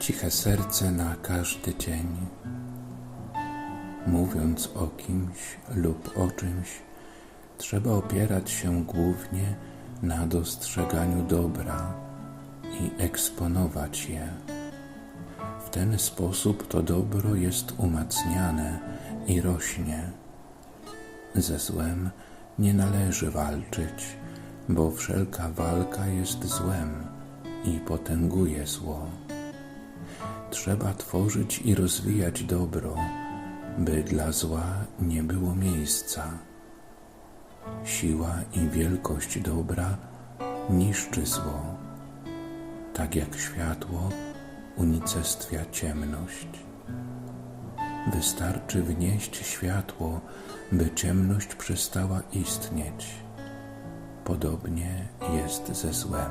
Ciche serce na każdy dzień. Mówiąc o kimś lub o czymś, trzeba opierać się głównie na dostrzeganiu dobra i eksponować je. W ten sposób to dobro jest umacniane i rośnie. Ze złem nie należy walczyć, bo wszelka walka jest złem i potęguje zło. Trzeba tworzyć i rozwijać dobro, by dla zła nie było miejsca. Siła i wielkość dobra niszczy zło, tak jak światło unicestwia ciemność. Wystarczy wnieść światło, by ciemność przestała istnieć. Podobnie jest ze złem.